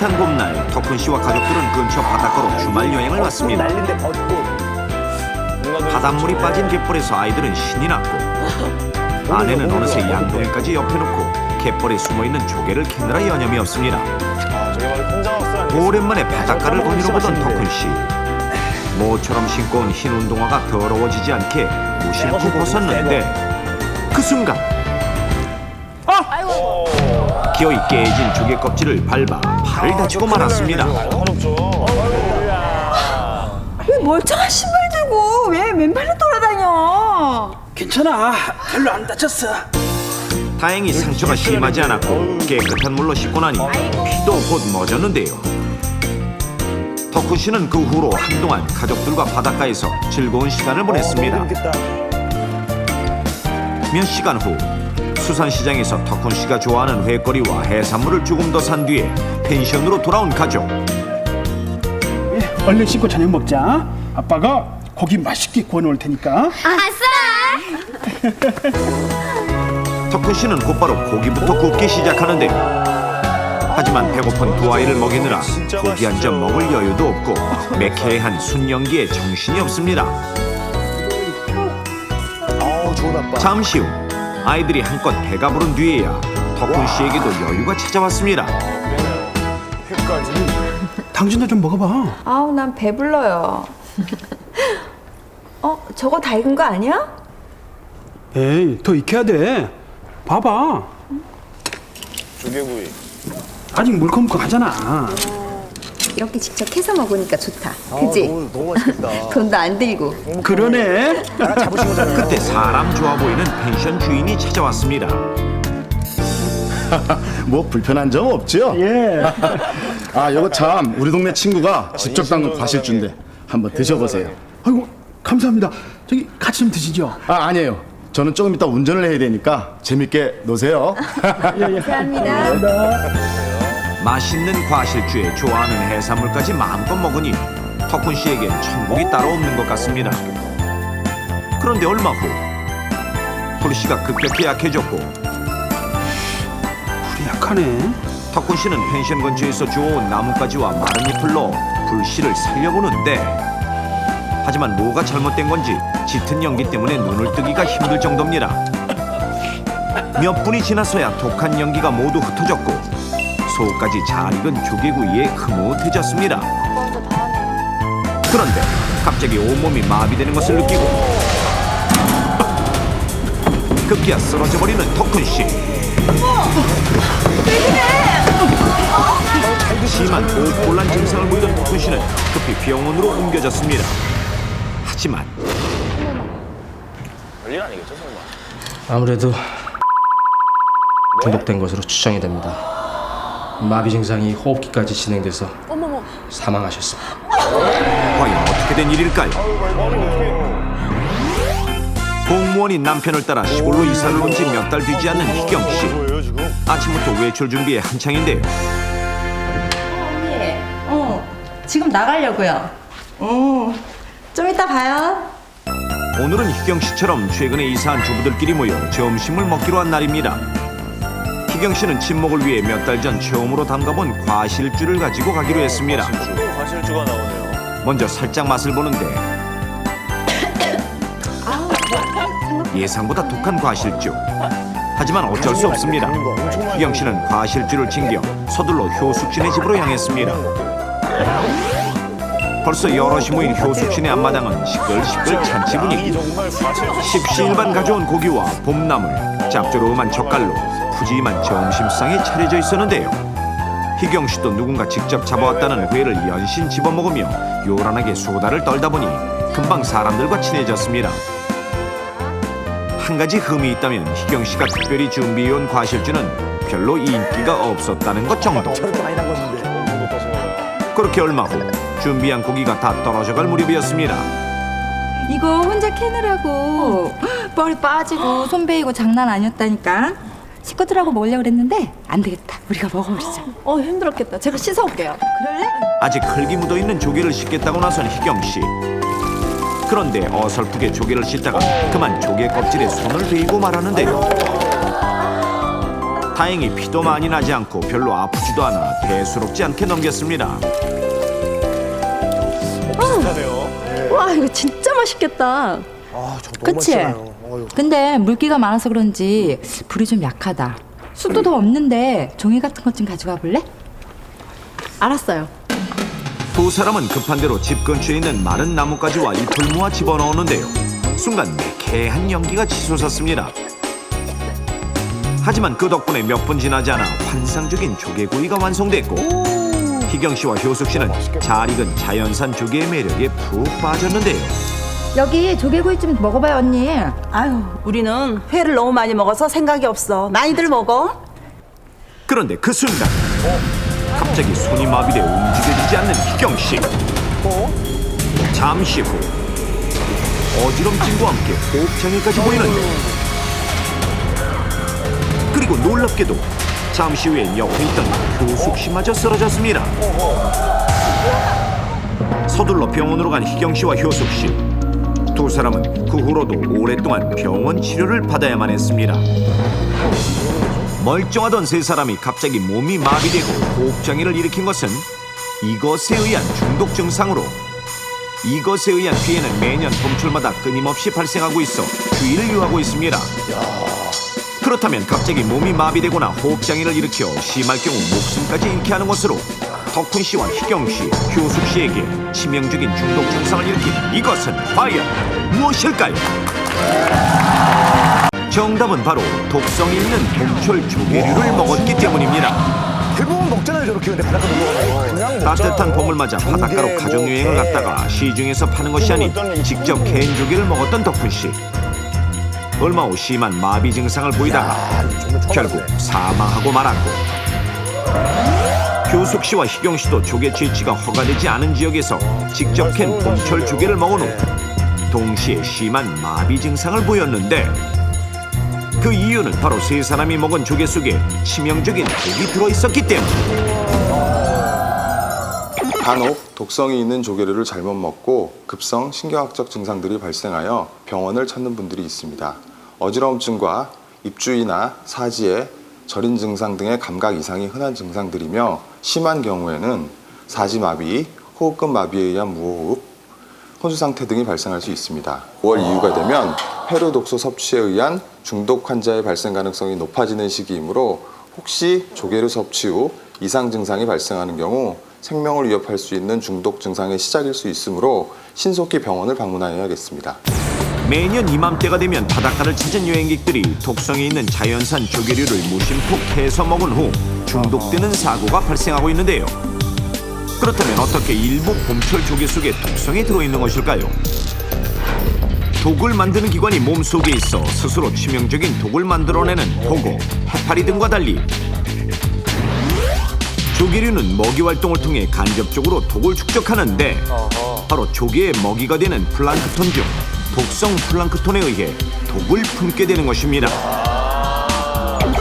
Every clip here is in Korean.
따뜻한 봄날 덕훈 씨와 가족들은 근처 바닷가로 주말 여행을 왔습니다. 바닷물이 빠진 갯벌에서 아이들은 신이 났고 아내는 어느새 양동이까지 옆에 놓고 갯벌에 숨어 있는 조개를 캐느라 여념이 없습니다. 아? 오랜만에 바닷가를 거닐어 보던 덕훈 씨. 모처럼 신고 온 흰 운동화가 더러워지지 않게 무심코 벗었는데 그 순간 기어이 깨진 조개 껍질을 밟아 발을 다치고 말았습니다. 왜 멀쩡한 신발 들고 왜 맨발로 돌아다녀? 괜찮아. 별로 안 다쳤어. 다행히 상처가 심하지 않았고 깨끗한 물로 씻고 나니 피도 곧 멎었는데요. 덕후 씨는 그 후로 한동안 가족들과 바닷가에서 즐거운 시간을 보냈습니다. 재밌겠다. 몇 시간 후 수산시장에서 덕훈 씨가 좋아하는 회거리와 해산물을 조금 더 산 뒤에 펜션으로 돌아온 가족. 예, 얼른 씻고 저녁 먹자. 아빠가 고기 맛있게 구워 놓을 테니까. 덕훈 씨는 곧바로 고기부터 굽기 시작하는데 하지만 배고픈 두 아이를 먹이느라 고기 한 점 먹을 여유도 없고 매캐한 순연기에 정신이 없습니다. 아우, 좋은 아빠. 잠시 후 아이들이 한껏 배가 부른 뒤에야 덕훈 씨에게도 여유가 찾아왔습니다. 회까지. 당신도 좀 먹어봐. 아우 난 배불러요. 어 저거 다 익은 거 아니야? 에이, 더 익혀야 돼. 봐봐. 조개구이. 아직 물컹물컹하잖아. 이렇게 직접 해서 먹으니까 좋다. 아, 그지? 너무, 너무 맛있겠다. 돈도 안 들고. 그러네. 그때 사람 좋아 보이는 펜션 주인이 찾아왔습니다. 뭐 불편한 점 없죠? 예. 아, 이거 참 우리 동네 친구가 직접 담근 과실주인데 한번 드셔보세요. 아이고, 감사합니다. 저기 같이 좀 드시죠. 아, 아니에요. 저는 조금 이따 운전을 해야 되니까 재밌게 노세요. 감사합니다. 맛있는 과실주에 좋아하는 해산물까지 마음껏 먹으니 덕훈 씨에겐 천국이 따로 없는 것 같습니다. 그런데 얼마 후 불씨가 급격히 약해졌고 불이 약하네. 덕훈 씨는 펜션 근처에서 주워온 나뭇가지와 마른 잎을로 불씨를 살려보는데 하지만 뭐가 잘못된 건지 짙은 연기 때문에 눈을 뜨기가 힘들 정도입니다. 몇 분이 지나서야 독한 연기가 모두 흩어졌고 속까지 잘 익은 조개구이에 흐뭇해졌습니다. 그런데 갑자기 온몸이 마비되는 것을 느끼고 급기야 쓰러져 버리는 덕훈 씨. 심한 호흡곤란 증상을 보이던 덕훈 씨는 급히 병원으로 옮겨졌습니다. 하지만? 아무래도 중독된 것으로 추정이 됩니다. 마비 증상이 호흡기까지 진행돼서 사망하셨습니다. 과연 어떻게 된 일일까요? 공무원인 남편을 따라 시골로 이사를 온 지 몇 달 되지 않는 희경 씨. 뭐예요, 지금? 아침부터 외출 준비에 한창인데요. 어, 지금 나가려고요. 어, 좀 이따 봐요. 오늘은 희경 씨처럼 최근에 이사한 주부들끼리 모여 점심을 먹기로 한 날입니다. 희경 씨는 친목을 위해 몇 달 전 처음으로 담가본 과실주를 가지고 가기로 했습니다. 과실주, 과실주가 나오네요. 먼저 살짝 맛을 보는데 예상보다 독한 과실주. 하지만 어쩔 수 없습니다. 희경 씨는 과실주를 챙겨 서둘러 효숙씨네 집으로 향했습니다. 벌써 여럿이 모인 효숙씨네 앞마당은 시끌시끌 잔치 이 분위기. 정말 과실주. 십시일반 가져온 고기와 봄나물, 짭조름한 젓갈로 푸짐한 점심상이 차려져 있었는데요. 희경 씨도 누군가 직접 잡아왔다는 회를 연신 집어먹으며 요란하게 수다를 떨다 보니 금방 사람들과 친해졌습니다. 한 가지 흠이 있다면 희경 씨가 특별히 준비해온 과실주는 별로 인기가 없었다는 것 정도. 저렇게 많이 담궜는데. 그렇게 얼마 후 준비한 고기가 다 떨어져갈 무렵이었습니다. 이거 혼자 캐느라고 뻘이 빠지고 손 베이고 장난 아니었다니까. 식구들하고 먹으려고 그랬는데 안 되겠다. 우리가 먹어버리자. 어 힘들었겠다. 제가 씻어올게요. 그럴래? 아직 흙이 묻어 있는 조개를 씻겠다고 나선 희경 씨. 그런데 어설프게 조개를 씻다가 그만 조개 껍질에 손을 대고 말하는데요. 다행히 피도 많이 나지 않고 별로 아프지도 않아 대수롭지 않게 넘겼습니다. 비슷하네요. 와 이거 진짜 맛있겠다. 아, 저 너무 그치? 맛있잖아요. 어휴. 근데 물기가 많아서 그런지 불이 좀 약하다. 숯도 더 없는데 종이 같은 것 좀 가져가 볼래? 알았어요. 두 사람은 급한 대로 집 근처에 있는 마른 나뭇가지와 잎을 모아 집어넣었는데요. 순간 매캐한 연기가 치솟았습니다. 하지만 그 덕분에 몇 분 지나지 않아 환상적인 조개구이가 완성됐고 희경 씨와 효숙 씨는 잘 익은 자연산 조개의 매력에 푹 빠졌는데요. 여기 조개구이 좀 먹어봐요 언니. 아유, 우리는 회를 너무 많이 먹어서 생각이 없어. 많이들 먹어. 그런데 그 순간 갑자기 손이 마비돼 움직여지지 않는 희경 씨. 잠시 후 어지럼증과 함께 호흡장애까지 보이는데 그리고 놀랍게도 잠시 후엔 옆에 있던 효숙 씨마저 쓰러졌습니다. 서둘러 병원으로 간 희경 씨와 효숙 씨. 두 사람은 그 후로도 오랫동안 병원 치료를 받아야만 했습니다. 멀쩡하던 세 사람이 갑자기 몸이 마비되고 호흡장애를 일으킨 것은 이것에 의한 중독 증상으로 이것에 의한 피해는 매년 봄철마다 끊임없이 발생하고 있어 주의를 요하고 있습니다. 그렇다면 갑자기 몸이 마비되거나 호흡장애를 일으켜 심할 경우 목숨까지 잃게 하는 것으로 덕훈 씨와 희경 씨, 효숙 씨에게 치명적인 중독 증상을 일으킨 이것은 과연 무엇일까요? 정답은 바로 독성이 있는 봄철 조개류를 먹었기 때문입니다. 대부분 먹잖아요, 저렇게. 근데 바닷가 놀러 가면. 따뜻한 봄을 맞아 바닷가로 가족 여행을 갔다가 시중에서 파는 것이 아닌 직접 캔 조개를 먹었던 덕훈 씨. 얼마 후 심한 마비 증상을 보이다가 결국 사망하고 말았고 효숙 씨와 희경 씨도 조개 채취가 허가되지 않은 지역에서 직접 캔 봄철 조개를 먹은 후 동시에 심한 마비 증상을 보였는데 그 이유는 바로 세 사람이 먹은 조개 속에 치명적인 독이 들어 있었기 때문. 간혹 독성이 있는 조개류를 잘못 먹고 급성 신경학적 증상들이 발생하여 병원을 찾는 분들이 있습니다. 어지러움증과 입주위나 사지에 저린 증상 등의 감각 이상이 흔한 증상들이며 심한 경우에는 사지마비, 호흡근 마비에 의한 무호흡, 혼수 상태 등이 발생할 수 있습니다. 5월 이후가 되면 회로 독소 섭취에 의한 중독 환자의 발생 가능성이 높아지는 시기이므로 혹시 조개류 섭취 후 이상 증상이 발생하는 경우 생명을 위협할 수 있는 중독 증상의 시작일 수 있으므로 신속히 병원을 방문하여야겠습니다. 매년 이맘때가 되면 바닷가를 찾은 여행객들이 독성이 있는 자연산 조개류를 무심코 캐서 먹은 후 중독되는 사고가 발생하고 있는데요. 그렇다면 어떻게 일부 봄철 조개 속에 독성이 들어있는 것일까요? 독을 만드는 기관이 몸 속에 있어 스스로 치명적인 독을 만들어내는 호고, 해파리 등과 달리 조개류는 먹이 활동을 통해 간접적으로 독을 축적하는데 바로 조개의 먹이가 되는 플랑크톤 중 독성 플랑크톤에 의해 독을 품게 되는 것입니다.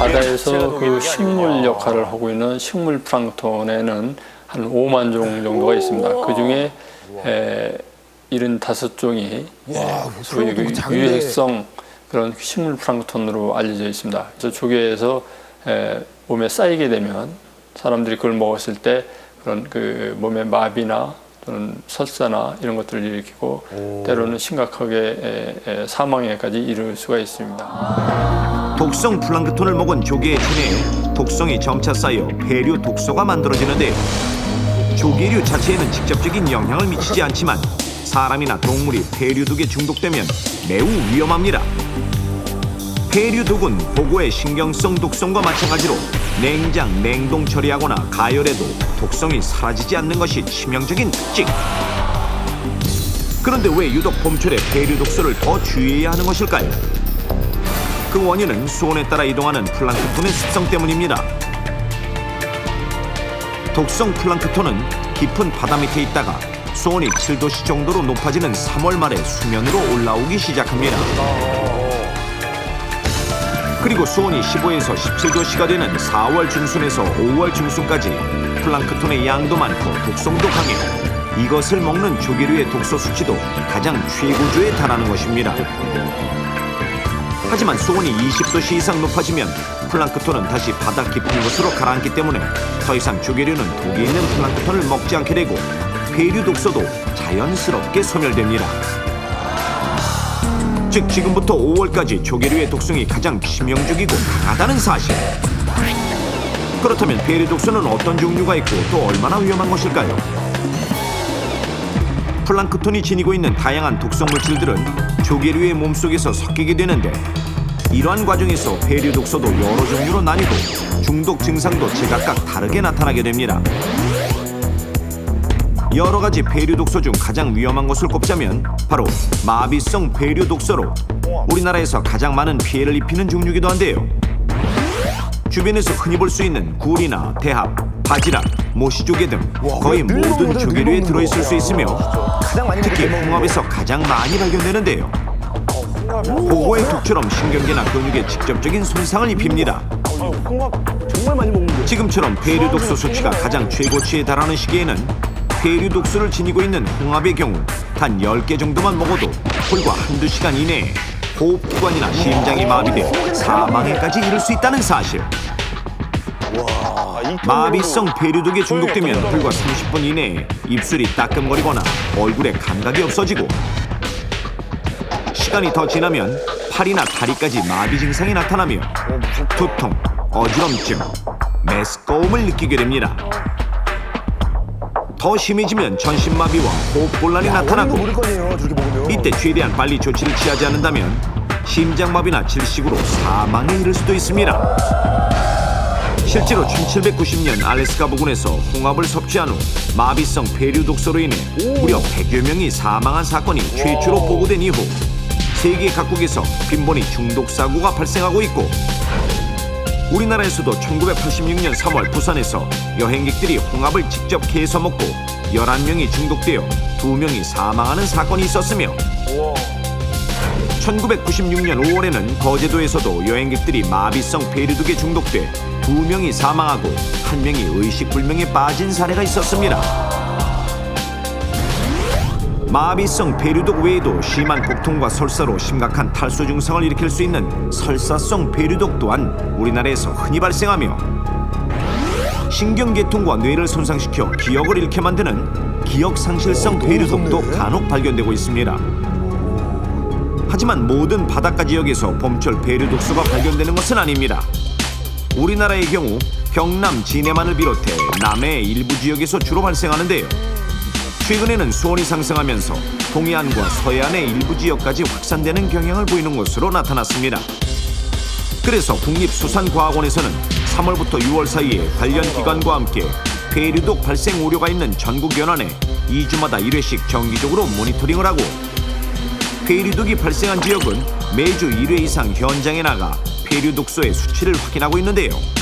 바다에서 그 식물 역할을 하고 있는 식물 플랑크톤에는 한 5만 종 정도가 있습니다. 그 중에 75종이 소위 그 유해성 그런 식물 플랑크톤으로 알려져 있습니다. 그래서 조개에서 에, 몸에 쌓이게 되면 사람들이 그걸 먹었을 때 그런 그 몸의 마비나 또는 설사나 이런 것들을 일으키고 때로는 심각하게 에, 에, 사망에까지 이를 수가 있습니다. 독성 플랑크톤을 먹은 조개의 체내에 독성이 점차 쌓여 폐류 독소가 만들어지는데 조개류 자체에는 직접적인 영향을 미치지 않지만 사람이나 동물이 폐류 독에 중독되면 매우 위험합니다. 폐류 독은 보고의 신경성 독성과 마찬가지로 냉장, 냉동 처리하거나 가열해도 독성이 사라지지 않는 것이 치명적인 특징. 그런데 왜 유독 봄철에 폐류 독소를 더 주의해야 하는 것일까요? 그 원인은 수온에 따라 이동하는 플랑크톤의 습성 때문입니다. 독성 플랑크톤은 깊은 바다 밑에 있다가 수온이 7도씨 정도로 높아지는 3월 말에 수면으로 올라오기 시작합니다. 그리고 수온이 15에서 17도씨가 되는 4월 중순에서 5월 중순까지 플랑크톤의 양도 많고 독성도 강해 이것을 먹는 조개류의 독소 수치도 가장 최고조에 달하는 것입니다. 하지만 수온이 20도씨 이상 높아지면 플랑크톤은 다시 바닥 깊은 곳으로 가라앉기 때문에 더 이상 조개류는 독이 있는 플랑크톤을 먹지 않게 되고 폐류 독소도 자연스럽게 소멸됩니다. 즉 지금부터 5월까지 조개류의 독성이 가장 치명적이고 강하다는 사실. 그렇다면 폐류 독소는 어떤 종류가 있고 또 얼마나 위험한 것일까요? 플랑크톤이 지니고 있는 다양한 독성 물질들은 조개류의 몸속에서 섞이게 되는데 이러한 과정에서 폐류 독소도 여러 종류로 나뉘고 중독 증상도 제각각 다르게 나타나게 됩니다. 여러 가지 폐류 독소 중 가장 위험한 것을 꼽자면 바로 마비성 폐류 독소로 우리나라에서 가장 많은 피해를 입히는 종류이기도 한데요. 주변에서 흔히 볼 수 있는 굴이나 대합, 바지락, 모시조개 등 거의 늘 모든 조개류에 늘 들어있을 수 있으며 특히 홍합에서 가장 많이 발견되는데요. 보고의 독처럼 신경계나 근육에 직접적인 손상을 입힙니다. 지금처럼 폐류 독소 수치가 가장 최고치에 달하는 시기에는 폐류 독소를 지니고 있는 홍합의 경우 단 10개 정도만 먹어도 불과 한두 시간 이내에 호흡기관이나 심장이 마비돼 사망에까지 이를 수 있다는 사실. 마비성 폐류독에 중독되면 불과 30분 이내에 입술이 따끔거리거나 얼굴에 감각이 없어지고 시간이 더 지나면 팔이나 다리까지 마비 증상이 나타나며 두통, 어지럼증, 메스꺼움을 느끼게 됩니다. 더 심해지면 전신마비와 호흡곤란이 나타나고 모를 거네요. 저렇게 먹으면. 이때 최대한 빨리 조치를 취하지 않는다면 심장마비나 질식으로 사망에 이를 수도 있습니다. 실제로 1790년 알래스카 부근에서 홍합을 섭취한 후 마비성 폐류 독소로 인해 무려 100여 명이 사망한 사건이 최초로 보고된 이후 세계 각국에서 빈번히 중독 사고가 발생하고 있고 우리나라에서도 1986년 3월 부산에서 여행객들이 홍합을 직접 캐서 먹고 11명이 중독되어 2명이 사망하는 사건이 있었으며 1996년 5월에는 거제도에서도 여행객들이 마비성 폐류독에 중독돼 2명이 사망하고 1명이 의식불명에 빠진 사례가 있었습니다. 마비성 폐류독 외에도 심한 복통과 설사로 심각한 탈수 증상을 일으킬 수 있는 설사성 폐류독 또한 우리나라에서 흔히 발생하며 신경계통과 뇌를 손상시켜 기억을 잃게 만드는 기억상실성 폐류독도 간혹 발견되고 있습니다. 하지만 모든 바닷가 지역에서 봄철 폐류독소가 발견되는 것은 아닙니다. 우리나라의 경우 경남 진해만을 비롯해 남해 일부 지역에서 주로 발생하는데요. 최근에는 수온이 상승하면서 동해안과 서해안의 일부 지역까지 확산되는 경향을 보이는 것으로 나타났습니다. 그래서 국립수산과학원에서는 3월부터 6월 사이에 관련 기관과 함께 폐류독 발생 우려가 있는 전국 연안에 2주마다 1회씩 정기적으로 모니터링을 하고 폐류독이 발생한 지역은 매주 1회 이상 현장에 나가 폐류독소의 수치를 확인하고 있는데요.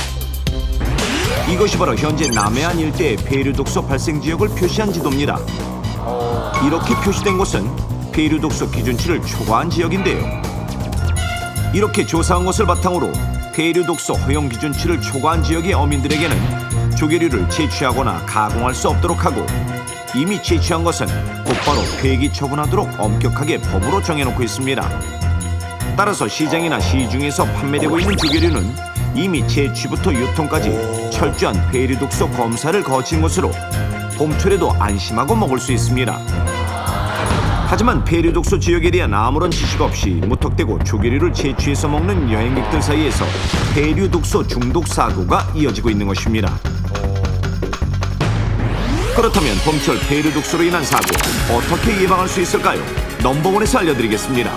이것이 바로 현재 남해안 일대의 폐류 독소 발생 지역을 표시한 지도입니다. 이렇게 표시된 곳은 폐류 독소 기준치를 초과한 지역인데요. 이렇게 조사한 것을 바탕으로 폐류 독소 허용 기준치를 초과한 지역의 어민들에게는 조개류를 채취하거나 가공할 수 없도록 하고 이미 채취한 것은 곧바로 폐기 처분하도록 엄격하게 법으로 정해놓고 있습니다. 따라서 시장이나 시중에서 판매되고 있는 조개류는 이미 채취부터 유통까지 철저한 폐류독소 검사를 거친 것으로 봄철에도 안심하고 먹을 수 있습니다. 하지만 폐류독소 지역에 대한 아무런 지식 없이 무턱대고 조개류를 채취해서 먹는 여행객들 사이에서 폐류독소 중독 사고가 이어지고 있는 것입니다. 그렇다면 봄철 폐류독소로 인한 사고 어떻게 예방할 수 있을까요? 넘버원에서 알려드리겠습니다.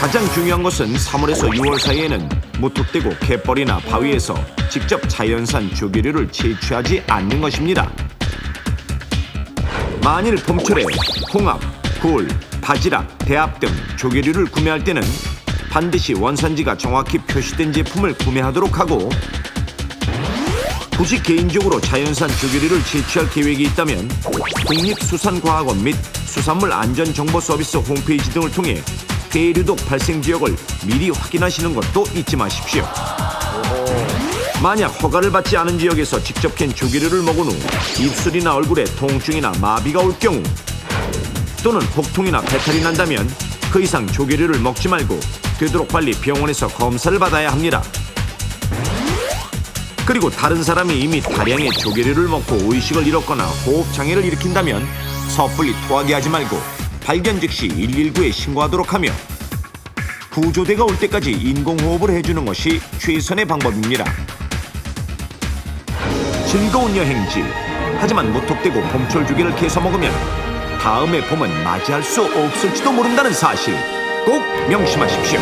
가장 중요한 것은 3월에서 6월 사이에는 무턱대고 갯벌이나 바위에서 직접 자연산 조개류를 채취하지 않는 것입니다. 만일 봄철에 홍합, 굴, 바지락, 대합 등 조개류를 구매할 때는 반드시 원산지가 정확히 표시된 제품을 구매하도록 하고 굳이 개인적으로 자연산 조개류를 채취할 계획이 있다면 국립수산과학원 및 수산물안전정보서비스 홈페이지 등을 통해 폐류독 발생 지역을 미리 확인하시는 것도 잊지 마십시오. 만약 허가를 받지 않은 지역에서 직접 캔 조개류를 먹은 후 입술이나 얼굴에 통증이나 마비가 올 경우 또는 복통이나 배탈이 난다면 그 이상 조개류를 먹지 말고 되도록 빨리 병원에서 검사를 받아야 합니다. 그리고 다른 사람이 이미 다량의 조개류를 먹고 의식을 잃었거나 호흡 장애를 일으킨다면 섣불리 토하게 하지 말고 발견 즉시 119에 신고하도록 하며 구조대가 올 때까지 인공호흡을 해주는 것이 최선의 방법입니다. 즐거운 여행지. 하지만 무턱대고 봄철 조개를 캐서 먹으면 다음의 봄은 맞이할 수 없을지도 모른다는 사실 꼭 명심하십시오.